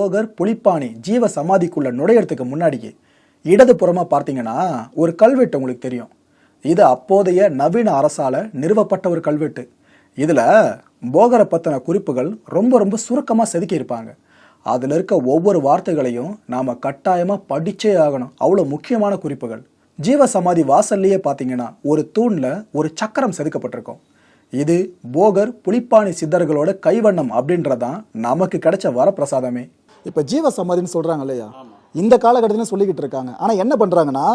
போகர் புலிப்பாணி ஜீவ சமாதிக்குள்ள நுழையறதுக்கு முன்னாடியே இடது புறமா பார்த்தீங்கன்னா ஒரு கல்வெட்டு உங்களுக்கு தெரியும். இது அப்போதைய நவீன அரசால நிறுவப்பட்ட ஒரு கல்வெட்டு. இதுல போகரை பத்தின குறிப்புகள் ரொம்ப ரொம்ப சுருக்கமா செதுக்கி இருப்பாங்க அதுல இருக்க ஒவ்வொரு வார்த்தைகளையும் நாம கட்டாயமா படிச்சே ஆகணும். அவ்வளவு முக்கியமான குறிப்புகள். ஜீவ சமாதி வாசல்லையே பார்த்தீங்கன்னா ஒரு தூண்ல ஒரு சக்கரம் செதுக்கப்பட்டிருக்கும். இது போகர் புலிப்பாணி சித்தர்களோட கைவண்ணம் அப்படின்றதான் நமக்கு கிடைச்ச வரப்பிரசாதமே. இப்போ ஜீவ சமாதின்னு சொல்றாங்க இல்லையா? இந்த காலகட்டத்தில் சொல்லிக்கிட்டு இருக்காங்க. ஆனா என்ன பண்றாங்கன்னா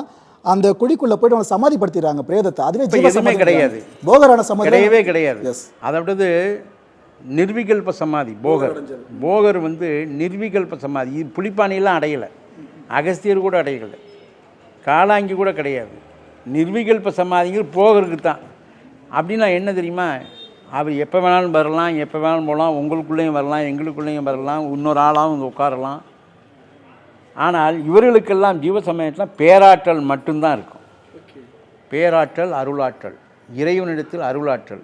அந்த குழிக்குள்ள போயிட்டு அவங்க சமாதிப்படுத்திடுறாங்க பிரேதத்தை. அதுவே ஜீவ சமாதி கிடையாது. போகரான சமாதி கிடையவே கிடையாது. Yes. அதை விட்டது நிர்விகல்ப சமாதி போகர். போகர் வந்து நிர்விகல்ப சமாதி. இது புலிப்பானியெல்லாம் அடையலை. அகஸ்தியர் கூட அடையலை. காளாங்கி கூட கிடையாது. நிர்விகல்ப சமாதிங்கிறது போகருக்கு தான் அப்படின்னா என்ன தெரியுமா? அவர் எப்போ வேணாலும் வரலாம் எப்போ வேணாலும் போகலாம் உங்களுக்குள்ளேயும் வரலாம் எங்களுக்குள்ளேயும் வரலாம் இன்னொரு ஆளாகவும் வந்து உட்காரலாம். ஆனால் இவர்களுக்கெல்லாம் ஜீவ சமயத்தில் பேராற்றல் மட்டும்தான் இருக்கும். பேராற்றல் அருளாற்றல். இறைவனிடத்தில் அருளாற்றல்.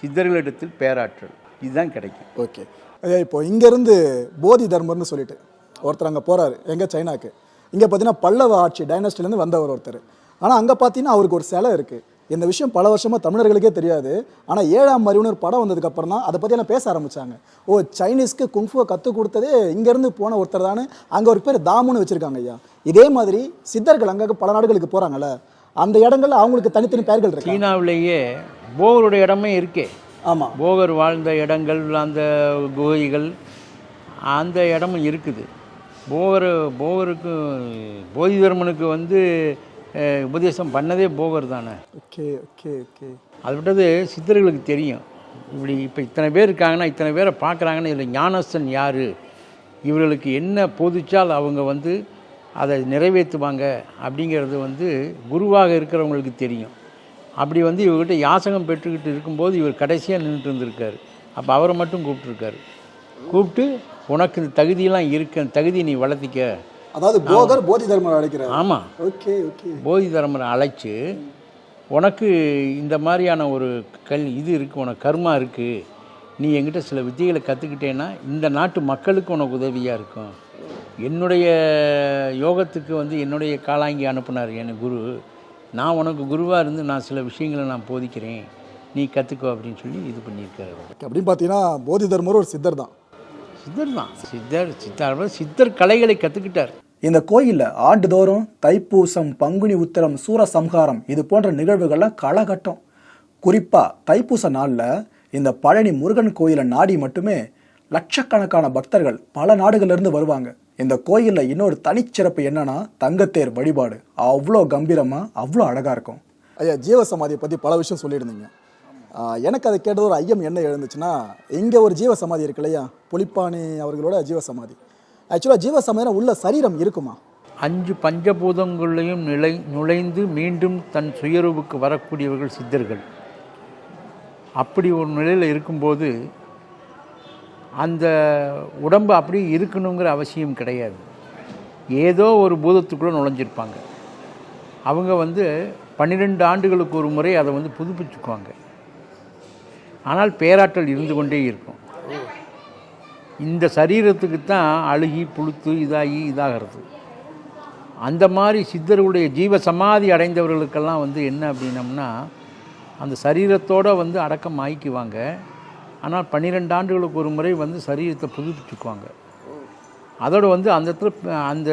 சித்தர்களிடத்தில் பேராற்றல். இதுதான் கிடைக்கும். ஓகே. ஐயா இப்போ இங்கேருந்து போதி தர்மர்னு சொல்லிட்டு ஒருத்தர் அங்கே போகிறாரு எங்கே சைனாக்கு. இங்கே பார்த்தீங்கன்னா பல்லவ ஆட்சி டைனஸ்டிலேருந்து வந்தவர் ஒருத்தர். ஆனால் அங்கே பார்த்தீங்கன்னா அவருக்கு ஒரு சிலை இருக்குது இந்த விஷயம் பல வருஷமாக தமிழர்களுக்கே தெரியாது. ஆனால் ஏழாம் அறிவுன்னு ஒரு படம் வந்ததுக்கப்புறம் தான் அதை பற்றியெல்லாம் பேச ஆரம்பிச்சாங்க. ஓ சைனீஸ்க்கு குங்ஃபுவை கற்றுக் கொடுத்ததே இங்கேருந்து போன ஒருத்தர் தானே அங்கே ஒரு பேர் தாமுன்னு வச்சுருக்காங்க ஐயா. இதே மாதிரி சித்தர்கள் அங்கே பல நாடுகளுக்கு போகிறாங்கல்ல அந்த இடங்கள்ல அவங்களுக்கு தனித்தனி பெயர்கள் இருக்கு? சீனாவிலேயே போகருடைய இடமே இருக்கே. ஆமாம் போகர் வாழ்ந்த இடங்கள் அந்த குகைகள் அந்த இடமும் இருக்குது. போகர் போகருக்கு போதி தர்மனுக்கு வந்து உபதேசம் பண்ணதே போகர் தானே. Okay okay okay. அதை விட்டது சித்தர்களுக்கு தெரியும். இப்படி இப்போ இத்தனை பேர் இருக்காங்கன்னா இத்தனை பேரை பார்க்குறாங்கன்னா இதில் ஞானஸ்தன் யார்? இவர்களுக்கு என்ன போதிச்சால் அவங்க வந்து அதை நிறைவேற்றுவாங்க அப்படிங்கிறது வந்து குருவாக இருக்கிறவங்களுக்கு தெரியும். அப்படி வந்து இவர்கிட்ட யாசகம் பெற்றுக்கிட்டு இருக்கும்போது இவர் கடைசியாக நின்றுட்டு இருந்திருக்காரு. அப்போ அவரை மட்டும் கூப்பிட்ருக்காரு கூப்பிட்டு உனக்கு இந்த தகுதியெல்லாம் இருக்கு. தகுதியை நீ வளர்த்திக்க. அதாவது போகர் போதி தர்மர் அழைக்கிறார். ஆமாம் ஓகே ஓகே. போதி தர்மரை அழைச்சு உனக்கு இந்த மாதிரியான ஒரு கல் இது இருக்குது உனக்கு கர்மா இருக்குது நீ என்கிட்ட சில வித்தைகளை கற்றுக்கிட்டேன்னா இந்த நாட்டு மக்களுக்கு உனக்கு உதவியாக இருக்கும். என்னுடைய யோகத்துக்கு வந்து என்னுடைய காலாங்கி அனுப்புனார் என் குரு. நான் உனக்கு குருவாக இருந்து நான் சில விஷயங்களை நான் போதிக்கிறேன். நீ கற்றுக்கோ அப்படின்னு சொல்லி இது பண்ணியிருக்காரு அப்படின்னு பார்த்தீங்கன்னா போதி தர்மர் ஒரு சித்தர் தான். சித்தர் தான். சித்தர் சித்தர் சித்தர் கலைகளை கற்றுக்கிட்டார் இந்த கோயிலில் ஆண்டுதோறும் தைப்பூசம் பங்குனி உத்திரம் சூரசம்ஹாரம் இது போன்ற நிகழ்வுகள்லாம் களகட்டம். குறிப்பாக தைப்பூச நாளில் இந்த பழனி முருகன் கோயிலை நாடி மட்டுமே லட்சக்கணக்கான பக்தர்கள் பல நாடுகளிலிருந்து வருவாங்க. இந்த கோயிலில் இன்னொரு தனிச்சிறப்பு என்னன்னா தங்கத்தேர் வழிபாடு. அவ்வளோ கம்பீரமாக அவ்வளோ அழகாக இருக்கும். ஐயா ஜீவ சமாதியை பற்றி பல விஷயம் சொல்லியிருந்தீங்க. எனக்கு அதை கேட்டது ஒரு ஐயம் என்ன எழுந்துச்சுன்னா இங்கே ஒரு ஜீவ சமாதி இருக்கு இல்லையா புலிப்பாணி அவர்களோட ஜீவ சமாதி ஆக்சுவலாக ஜீவ சமாதினா உள்ள சரீரம் இருக்குமா? அஞ்சு பஞ்சபூதங்களையும் நிலை நுழைந்து மீண்டும் தன் சுயரூபுக்கு வரக்கூடியவர்கள் சித்தர்கள். அப்படி ஒரு நிலையில் இருக்கும்போது அந்த உடம்பு அப்படியே இருக்கணுங்கிற அவசியம் கிடையாது. ஏதோ ஒரு பூதத்துக்குள்ளே நுழைஞ்சிருப்பாங்க. அவங்க வந்து பன்னிரெண்டு ஆண்டுகளுக்கு ஒரு முறை அதை வந்து புதுப்பிச்சுக்குவாங்க. ஆனால் பேராற்றல் இருந்து கொண்டே இருக்கும். இந்த சரீரத்துக்கு தான் அழுகி புழுத்து இதாகி இதாகிறது. அந்த மாதிரி சித்தருடைய ஜீவ சமாதி அடைந்தவர்களுக்கெல்லாம் வந்து என்ன அப்படின்னம்னா அந்த சரீரத்தோடு வந்து அடக்கம் ஆயிக்குவாங்க. ஆனால் பன்னிரெண்டு ஆண்டுகளுக்கு ஒரு முறை வந்து சரீரத்தை புதுப்பிச்சுக்குவாங்க. அதோடு வந்து அந்த இடத்துல அந்த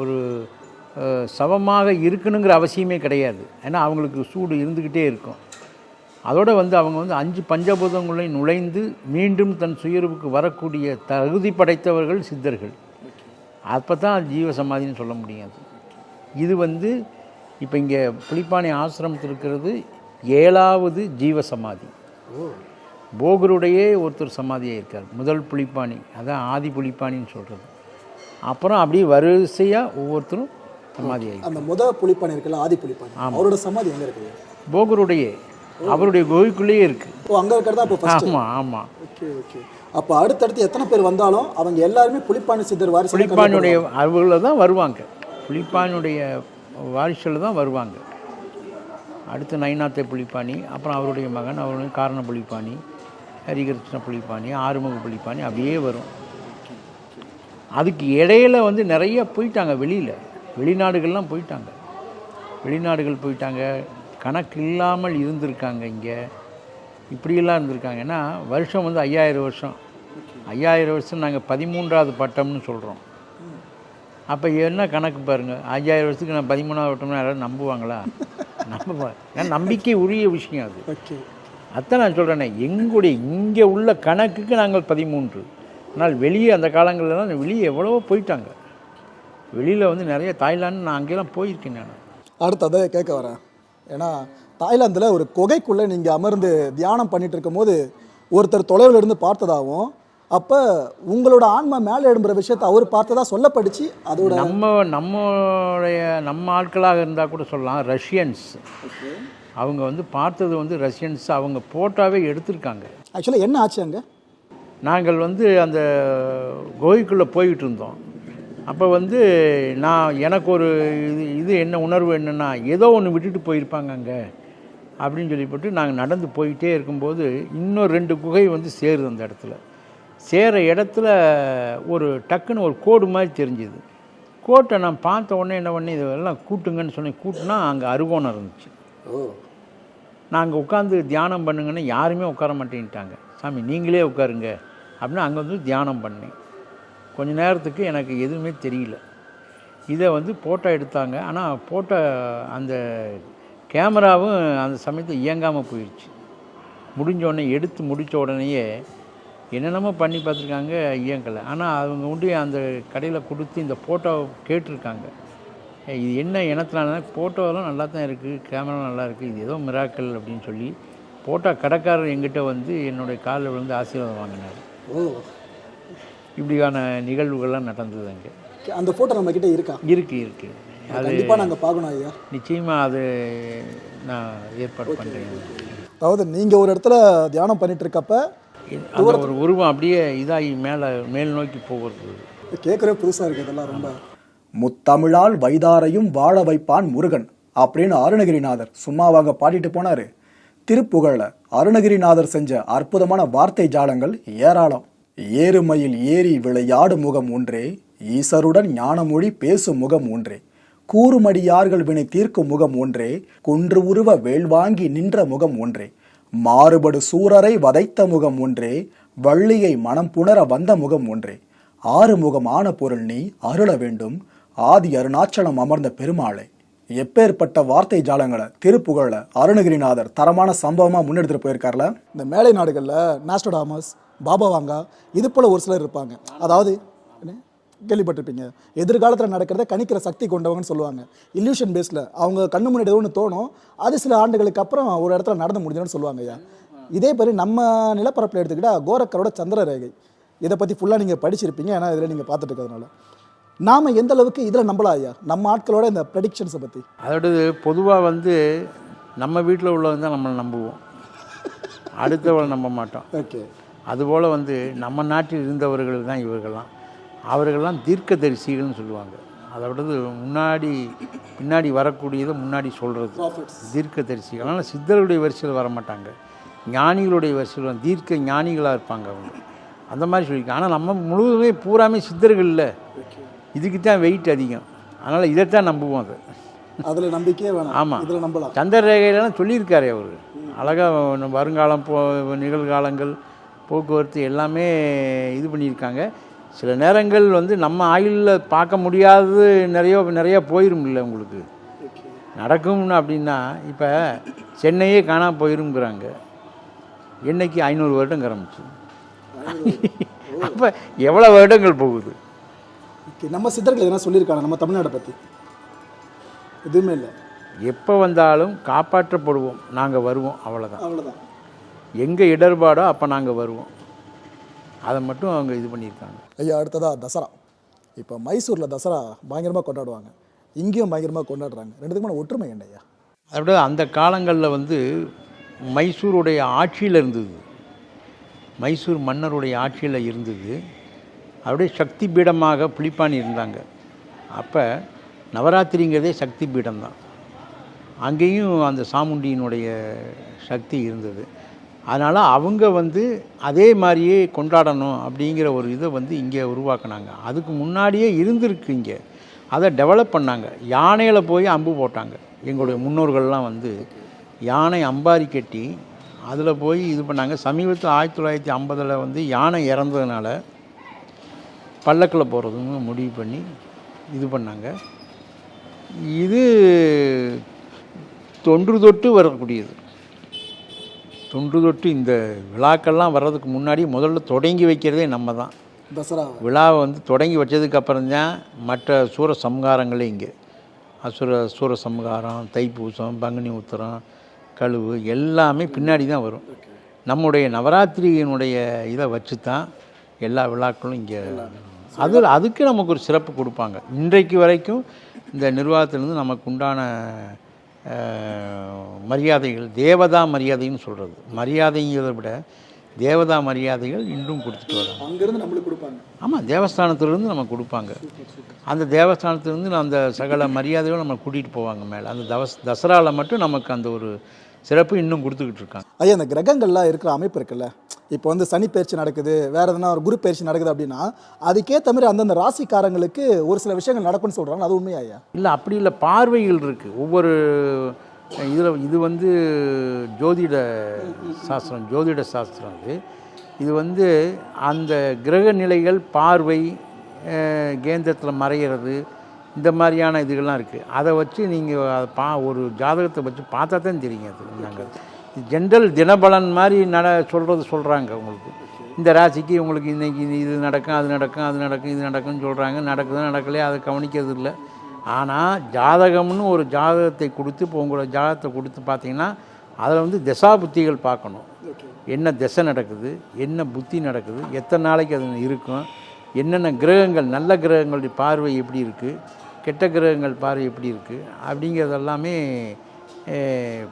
ஒரு சவமாக இருக்கணுங்கிற அவசியமே கிடையாது. ஏன்னா அவங்களுக்கு சூடு இருந்துக்கிட்டே இருக்கும். அதோட வந்து அவங்க வந்து அஞ்சு பஞ்சபூதங்களை நுழைந்து மீண்டும் தன் சுயரூபுக்கு வரக்கூடிய தகுதி படைத்தவர்கள் சித்தர்கள். அப்போ தான் ஜீவ சமாதின்னு சொல்ல முடியாது. இது வந்து இப்போ இங்கே புலிப்பாணி ஆசிரமத்தில் இருக்கிறது ஏழாவது ஜீவ சமாதி போகருடையே ஒருத்தர் சமாதியாக இருக்கார். முதல் புலிப்பாணி. அதான் ஆதி புலிப்பாணின்னு சொல்கிறது அப்புறம் அப்படியே வரிசையாக ஒவ்வொருத்தரும் சமாதியாகி அந்த முத புலிப்பாணி இருக்குல்ல ஆதி புலிப்பாணி. அவரோட சமாதி எங்கே இருக்குது? போகருடைய. அவருடைய குகைக்குள்ளேயே இருக்குது ஓ அங்கே இருக்கிறதா இப்போ ஃபர்ஸ்ட் ஆமாம் ஆமாம் ஓகே ஓகே. அப்போ அடுத்தடுத்து எத்தனை பேர் வந்தாலும் அவங்க எல்லாருமே புலிப்பாணி சித்தர் வாரிசு புலிப்பானுடைய அவர்களில் தான் வருவாங்க. புலிப்பானுடைய வாரிசில் தான் வருவாங்க. அடுத்து நைனாத்தை புலிப்பாணி அப்புறம் அவருடைய மகன் அவருடைய காரண புலிப்பாணி ஹரிகிருஷ்ண புலிப்பாணி ஆறுமுக புலிப்பாணி அப்படியே வரும். அதுக்கு இடையில வந்து நிறைய போயிட்டாங்க வெளியில். வெளிநாடுகள்லாம் போயிட்டாங்க. வெளிநாடுகள் போயிட்டாங்க. கணக்கு இல்லாமல் இருந்திருக்காங்க இங்கே. இப்படியெல்லாம் இருந்திருக்காங்க. ஏன்னா வருஷம் வந்து ஐயாயிரம் வருஷம். ஐயாயிரம் வருஷம் நாங்கள் பதிமூன்றாவது பட்டம்னு சொல்கிறோம் அப்போ என்ன கணக்கு பாருங்கள் ஐயாயிரம் வருஷத்துக்கு நான் பதிமூணாவது பட்டம்னா யாராவது நம்புவாங்களா? நம்ப ஏன்னா நம்பிக்கை உரிய விஷயம் அது. அதான் நான் சொல்கிறேனே எங்களுடைய இங்கே உள்ள கணக்குக்கு நாங்கள் பதிமூன்று. ஆனால் வெளியே அந்த காலங்கள்லாம் வெளியே எவ்வளவோ போயிட்டாங்க. வெளியில் வந்து நிறைய தாய்லாந்து நான் அங்கெல்லாம் போயிருக்கேன் நான். அடுத்து அதை கேட்க வரேன். ஏன்னா தாய்லாந்தில் ஒரு குகைக்குள்ளே நீங்கள் அமர்ந்து தியானம் பண்ணிட்டு இருக்கும்போது ஒருத்தர் தொலைவில் இருந்து பார்த்ததாகவும் அப்போ உங்களோட ஆன்மா மேலே எழும்புற விஷயத்தை அவர் பார்த்ததா சொல்லப்பட்டுச்சு அதோட நம்ம நம்மளுடைய நம்ம ஆட்களாக இருந்தால் கூட சொல்லலாம் ரஷ்யன்ஸ். அவங்க வந்து பார்த்தது வந்து ரஷ்யன்ஸ் அவங்க போட்டோவே எடுத்திருக்காங்க. ஆக்சுவலாக என்ன ஆச்சு அங்கே? நாங்கள் வந்து அந்த கோயிலுக்குள்ளே போயிட்டு இருந்தோம். அப்போ வந்து நான் எனக்கு ஒரு இது இது என்ன உணர்வு என்னென்னா ஏதோ ஒன்று விட்டுட்டு போயிருப்பாங்க அங்கே. அப்படின்னு சொல்லிப்பட்டு நாங்கள் நடந்து போயிட்டே இருக்கும்போது இன்னும் ரெண்டு குகை வந்து சேருது அந்த இடத்துல. சேர இடத்துல ஒரு டக்குன்னு ஒரு கோடு மாதிரி தெரிஞ்சுது. கோட்டை நான் பார்த்த உடனே என்ன பண்ணி இதெல்லாம் கூட்டுங்கன்னு சொல்லி கூட்டினா அங்கே அருகோணம் இருந்துச்சு. ஓ. நாங்கள் உட்காந்து தியானம் பண்ணுங்கன்னு யாருமே உட்கார மாட்டேன்ட்டாங்க. சாமி நீங்களே உட்காருங்க. அப்படின்னு அங்கே வந்து தியானம் பண்ணேன். கொஞ்ச நேரத்துக்கு எனக்கு எதுவுமே தெரியல. இதை வந்து ஃபோட்டோ எடுத்தாங்க. ஆனால் ஃபோட்டோ அந்த கேமராவும் அந்த சமயத்தில் இயங்காமல் போயிடுச்சு முடிஞ்ச உடனே எடுத்து முடித்த உடனேயே என்னென்னமோ பண்ணி பார்த்துருக்காங்க இயங்கலை. ஆனால் அவங்க உண்டு அந்த கடையில் கொடுத்து இந்த ஃபோட்டோ கேட்டிருக்காங்க. இது என்ன இனத்தினால? ஃபோட்டோலாம் நல்லா தான் இருக்குது கேமரா நல்லா இருக்குது இது ஏதோ மிராக்கல் அப்படின்னு சொல்லி ஃபோட்டோ கடைக்காரர் எங்கிட்ட வந்து என்னுடைய காலில் விழுந்து ஆசீர்வாதம் வாங்கினார். ஓ. இப்படியான நிகழ்வுகள்லாம் நடந்தது அங்கே. அந்த ஃபோட்டோ நம்ம கிட்ட இருக்கா இருக்குது இருக்குது அது கண்டிப்பாக நாங்கள் பார்க்கணும் ஐயா. நிச்சயமாக அது நான் ஏற்பாடு பண்ணுறேன் அதாவது நீங்கள் ஒரு இடத்துல தியானம் பண்ணிட்டு இருக்கப்ப அந்த ஒரு உருவம் அப்படியே இதாகி மேலே மேல் நோக்கி போகிறது. கேட்குறே புதுசாக இருக்குது இதெல்லாம் ரொம்ப. முத்தமிழால் வைதாரையும் வாழ வைப்பான் முருகன் அப்படின்னு அருணகிரிநாதர் சும்மாவாங்க பாடிட்டு போனாரு. திருப்புகழ்ல அருணகிரிநாதர் செஞ்ச அற்புதமான வார்த்தை ஜாலங்கள் ஏராளம். ஏறுமையில் ஏறி விளையாடு முகம் ஒன்றே ஈசருடன் ஞானமொழி பேசும் முகம் ஒன்றே கூறுமடியார்கள் வினை தீர்க்கும் முகம் ஒன்றே குன்று உருவ வேள்வாங்கி நின்ற முகம் ஒன்றே மாறுபடு சூரரை வதைத்த முகம் ஒன்றே வள்ளியை மனம் புணர வந்த முகம் ஒன்றே ஆறு முகமான பொருள் நீ அருள வேண்டும் ஆதி அருணாச்சலம் அமர்ந்த பெருமாளை. எப்பேற்பட்ட வார்த்தை ஜாலங்களை திருப்புகழ அருணகிரிநாதர் தரமான சம்பவமா முன்னெடுத்துட்டு போயிருக்காருல? இந்த மேலை நாடுகளில் நாஸ்டோடாமஸ் பாபா வாங்கா. இது போல் ஒரு சிலர் இருப்பாங்க. அதாவது கேள்விப்பட்டிருப்பீங்க. எதிர்காலத்தில் நடக்கிறத கணிக்கிற சக்தி கொண்டவங்கன்னு சொல்லுவாங்க. இல்யூஷன் பேஸில் அவங்க கண்ணு முன்னாடி ஒன்று தோணும். அது சில ஆண்டுகளுக்கு அப்புறம் ஒரு இடத்துல நடந்து முடிஞ்சிடும்னு சொல்லுவாங்க ஐயா. இதே மாதிரி நம்ம நிலப்பரப்பில் எடுத்துக்கிட்டா கோரக்கரோட சந்திர ரேகை இதை பற்றி ஃபுல்லாக நீங்கள் படிச்சிருப்பீங்க. ஏன்னா இதில் நீங்கள் பார்த்துட்டு இருக்கிறதுனால நாம் எந்த அளவுக்கு இதில் நம்பலாம் ஐயா? நம்ம ஆட்களோட இந்த ப்ரெடிக்ஷன்ஸை பற்றி அதோடது பொதுவாக வந்து நம்ம வீட்டில் உள்ளவங்க தான் நம்மளை நம்புவோம். அடுத்தவளை நம்ப மாட்டோம். ஓகே அதுபோல் வந்து நம்ம நாட்டில் இருந்தவர்கள் தான் இவர்கள்லாம். அவர்கள்லாம் தீர்க்கதரிசிகள்னு சொல்லுவாங்க. அதோடது முன்னாடி பின்னாடி வரக்கூடியதை முன்னாடி சொல்கிறது தீர்க்கதரிசிகள். அதனால் சித்தர்களுடைய வரிசையில் வர மாட்டாங்க ஞானிகளுடைய வரிசையில் தீர்க்க ஞானிகளாக இருப்பாங்க அவங்க. அந்த மாதிரி சொல்லியிருக்காங்க. ஆனால் நம்ம முழுவதுமே பூராமே சித்தர்கள் இல்லை. இதுக்கு தான் வெயிட் அதிகம். அதனால் இதைத்தான் நம்புவோம் அதை. அதில் நம்பிக்கையே வேணாம். ஆமாம் இதில் நம்பலாம். சந்திர ரேகையிலலாம் சொல்லியிருக்காரு அவர். அழகாக வருங்காலம் போ நிகழ்காலங்கள் போக்குவரத்து எல்லாமே இது பண்ணியிருக்காங்க. சில நேரங்கள் வந்து நம்ம ஆயுளில் பார்க்க முடியாதது நிறைய நிறைய போயிரும்ல உங்களுக்கு. நடக்கும்னு அப்படின்னா இப்போ சென்னையே காணாம போயிருங்கிறாங்க என்னைக்கு ஐநூறு வருடம் கிளம்பிச்சு அப்போ எவ்வளோ வருடங்கள் போகுது? நம்ம சித்தர்கள் எதனா சொல்லியிருக்காங்க நம்ம தமிழ்நாட்டை பற்றி எதுவுமே இல்லை. எப்போ வந்தாலும் காப்பாற்றப்படுவோம். நாங்கள் வருவோம் அவ்வளோதான் அவ்வளோதான் எங்கே இடர்பாடோ அப்போ நாங்கள் வருவோம். அதை மட்டும் அவங்க இது பண்ணியிருக்காங்க. ஐயா அடுத்ததா தசரா. இப்போ மைசூரில் தசரா பயங்கரமாக கொண்டாடுவாங்க. இங்கேயும் பயங்கரமாக கொண்டாடுறாங்க. ரெண்டுத்துக்குமான ஒற்றுமை என்ன ஐயா? அதோட அந்த காலங்களில் வந்து மைசூருடைய ஆட்சியில் இருந்தது. மைசூர் மன்னருடைய ஆட்சியில் இருந்தது. அப்படியே சக்தி பீடமாக புலிப்பாணி இருந்தாங்க. அப்போ நவராத்திரிங்கிறதே சக்தி பீடம்தான் அங்கேயும் அந்த சாமுண்டியினுடைய சக்தி இருந்தது. அதனால் அவங்க வந்து அதே மாதிரியே கொண்டாடணும் அப்படிங்கிற ஒரு இதை வந்து இங்கே உருவாக்குனாங்க. அதுக்கு முன்னாடியே இருந்திருக்கு இங்கே. அதை டெவலப் பண்ணாங்க. யானையில் போய் அம்பு போட்டாங்க. எங்களுடைய முன்னோர்கள்லாம் வந்து யானை அம்பாரி கட்டி அதில் போய் இது பண்ணாங்க. சமீபத்தில் ஆயிரத்தி தொள்ளாயிரத்தி ஐம்பதில் வந்து யானை இறந்ததுனால பல்லக்கில் போகிறதுன்னு முடிவு பண்ணி இது பண்ணாங்க. இது தொன்று தொட்டு வரக்கூடியது. தொன்று தொட்டு இந்த விழாக்கள்லாம் வர்றதுக்கு முன்னாடி முதல்ல தொடங்கி வைக்கிறதே நம்ம தான். தசரா. விழாவை வந்து தொடங்கி வச்சதுக்கு அப்புறம் தான் மற்ற சூர சம்ஹாரங்களே இங்கே. அசுர சூர சம்ஹாரம் தைப்பூசம் பங்குனி உத்திரம் கழுவு எல்லாமே பின்னாடி தான் வரும். நம்முடைய நவராத்திரியினுடைய இதை வச்சு தான் எல்லா விழாக்களும் இங்கே அதில் அதுக்கு நமக்கு ஒரு சிறப்பு கொடுப்பாங்க. இன்றைக்கு வரைக்கும் இந்த நிர்வாகத்திலேருந்து நமக்கு உண்டான மரியாதைகள் தேவதா மரியாதைன்னு சொல்கிறது மரியாதைங்கிறத விட தேவதா மரியாதைகள் இன்றும் கொடுத்துட்டு வராங்க. அங்கேருந்து நம்மளுக்கு கொடுப்பாங்க. ஆமாம் தேவஸ்தானத்திலிருந்து நம்ம கொடுப்பாங்க. அந்த தேவஸ்தானத்திலிருந்து அந்த சகல மரியாதைகளும் நம்ம கூட்டிகிட்டு போவாங்க மேலே. அந்த தவஸ் தசராவில் மட்டும் நமக்கு அந்த ஒரு சிறப்பு இன்னும் கொடுத்துக்கிட்டு இருக்காங்க. ஐயா இந்த கிரகங்கள்லாம் இருக்கிற அமைப்பு இருக்குல்ல? இப்போ வந்து சனி பயிற்சி நடக்குது வேறு எதனா ஒரு குரு பயிற்சி நடக்குது அப்படின்னா அதுக்கேற்ற மாதிரி அந்தந்த ராசிக்காரங்களுக்கு ஒரு சில விஷயங்கள் நடக்கும்னு சொல்கிறாங்க அது உண்மையா ஐயா? இல்லை அப்படி இல்லை. பார்வைகள் இருக்குது ஒவ்வொரு இதில் இது வந்து ஜோதிட சாஸ்திரம் ஜோதிட சாஸ்திரம் அது. இது வந்து அந்த கிரக நிலைகள் பார்வை கேந்திரத்தில் மறையிறது இந்த மாதிரியான இதுகள்லாம் இருக்குது அதை வச்சு நீங்கள் பா ஒரு ஜாதகத்தை வச்சு பார்த்தா தான் தெரியும் அது. நாங்கள் ஜென்ரல் தினபலன் மாதிரி நட சொல்கிறது சொல்கிறாங்க உங்களுக்கு. இந்த ராசிக்கு உங்களுக்கு இன்றைக்கி இது இது நடக்கும் அது நடக்கும் அது நடக்கும் இது நடக்கும்னு சொல்கிறாங்க நடக்குது நடக்கலையே அதை கவனிக்கிறது இல்லை. ஆனால் ஜாதகம்னு ஒரு ஜாதகத்தை கொடுத்து இப்போ உங்களோட ஜாதகத்தை கொடுத்து பார்த்தீங்கன்னா அதில் வந்து திசா புத்திகள் பார்க்கணும். என்ன திசை நடக்குது என்ன புத்தி நடக்குது எத்தனை நாளைக்கு அது இருக்கும் என்னென்ன கிரகங்கள் நல்ல கிரகங்களுடைய பார்வை எப்படி இருக்குது கெட்ட கிரகங்கள் பார்வை எப்படி இருக்குது அப்படிங்கிறது எல்லாமே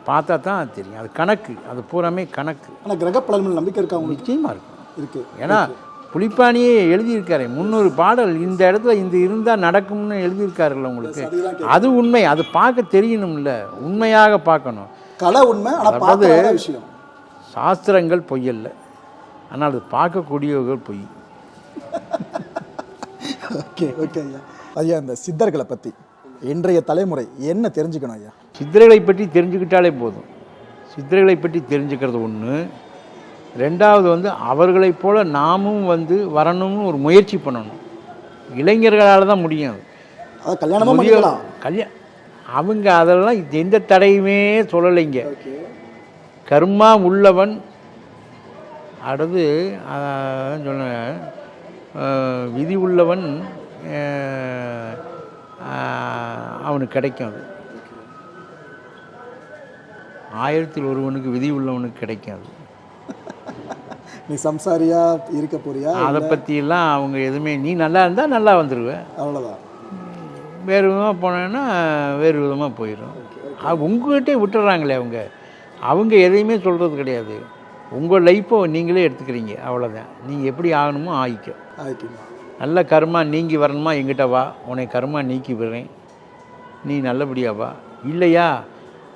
பார்த்தா தான் தெரியும். அது கணக்கு. அது பூராமே கணக்கு. ஆனா கிரக பலன்கள் நம்பிக்கை இருக்கா உங்களுக்கு? நிச்சயமாக இருக்கும் இருக்கு. ஏன்னா புலிப்பாணியே எழுதியிருக்காரு. முந்நூறு பாடல் இந்த இடத்துல இந்த இருந்தால் நடக்கும்னு எழுதியிருக்காருல்ல உங்களுக்கு. அது உண்மை. அது பார்க்க தெரியணும்ல. உண்மையாக பார்க்கணும். கலை உண்மை பார்க்காத விஷயம். சாஸ்திரங்கள் பொய்யல்ல. ஆனால் அது பார்க்கக்கூடியவர்கள் பொய். ஓகே ஓகே ஐயா. ஐயா இந்த சித்தர்களை பத்தி. இன்றைய தலைமுறை என்ன தெரிஞ்சுக்கணும் ஐயா? சித்திரைகளை பற்றி தெரிஞ்சுக்கிட்டாலே போதும். சித்திரைகளை பற்றி தெரிஞ்சுக்கிறது ஒன்று ரெண்டாவது வந்து அவர்களைப் போல நாமும் வந்து வரணும்னு ஒரு முயற்சி பண்ணணும். இளைஞர்களால் தான் முடியும் அது. கல்யாணமும் முதியோர் பண்ணிக்கலாம். கல்யா அவங்க அதெல்லாம் எந்த தடையுமே சொல்லலைங்க. கர்மா உள்ளவன் அடுத்து சொன்ன விதி உள்ளவன் அவனுக்கு கிடைக்கும் அது. ஆயிரத்தில் ஒருவனுக்கு விதி உள்ளவனுக்கு கிடைக்கும் அது. நீ சம்சாரியா இருக்க போறியா? அதை பற்றியெல்லாம் அவங்க எதுவுமே நீ நல்லா இருந்தால் நல்லா வந்துடுவேன் அவ்வளவுதான். வேறு விதமாக போனேன்னா வேறு விதமாக போயிடும் உங்கள்கிட்டே விட்டுறாங்களே அவங்க. அவங்க எதையுமே சொல்கிறது கிடையாது. உங்கள் லைஃப்பை நீங்களே எடுத்துக்கிறீங்க. அவ்வளோதான் நீங்கள் எப்படி ஆகணுமோ ஆகிக்க ஆயிக்குமா நல்ல கர்மா நீங்கி வரணுமா? எங்கிட்ட வா. உன்னை கர்மா நீக்கி விடுறேன். நீ நல்லபடியா வா. இல்லையா?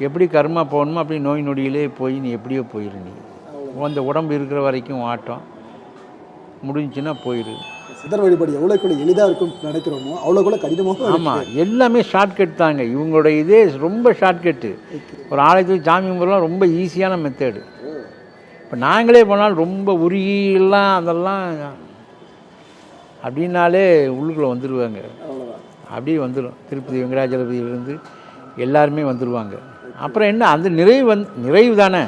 எப்படி கர்மா போகணுமோ அப்படி நோய் நொடியிலே போய் நீ எப்படியோ போயிரு நீ. அந்த உடம்பு இருக்கிற வரைக்கும் ஆட்டம் முடிஞ்சுன்னா போயிரு. சித்தர் வழிபாடு எவ்வளோக்குள்ள எளிதா இருக்கும் நினைக்கிறோமோ அவ்வளோக்குள்ள கடினமாக ஆமாம் எல்லாமே ஷார்ட்கட் தாங்க. இவங்களோட இதே ரொம்ப ஷார்ட்கட்டு ஒரு ஆலயத்துக்கு சாமி கும்பிட்றலாம் ரொம்ப ஈஸியான மெத்தேடு இப்போ நாங்களே போனாலும் ரொம்ப உருகிலாம் அதெல்லாம் அப்படின்னாலே உள்ளுக்குள்ளே வந்துடுவாங்க அப்படியே வந்துடும் திருப்பதி வெங்கடாஜலபதியிலேருந்து எல்லாருமே வந்துடுவாங்க அப்புறம் என்ன அந்த நிறைவு வந் நிறைவு தானே?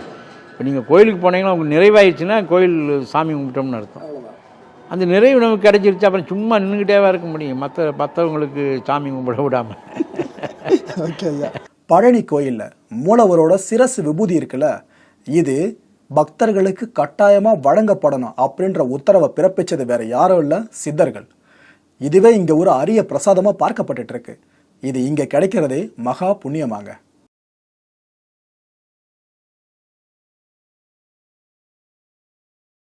இப்போ நீங்கள் கோயிலுக்கு போனீங்கன்னா உங்களுக்கு நிறைவாயிடுச்சுன்னா கோயில் சாமி கும்பிட்டோம்னு அர்த்தம். அந்த நிறைவு நமக்கு கிடைச்சிருச்சு அப்புறம் சும்மா நின்றுக்கிட்டேவா இருக்க முடியும். மற்ற மற்றவங்களுக்கு சாமி கும்பிட விடாமல் ஓகே பழனி கோயில்ல மூலவரோட சிரசு விபூதி இருக்குல்ல இது பக்தர்களுக்கு கட்டாயமாக வழங்கப்படணும் அப்படின்ற உத்தரவை பிறப்பித்தது வேற யாரும் இல்லை சித்தர்கள். இதுவே இங்கே ஒரு அரிய பிரசாதமாக பார்க்கப்பட்டுட்டு இருக்கு. இது இங்கே கிடைக்கிறதே மகா புண்ணியமாங்க.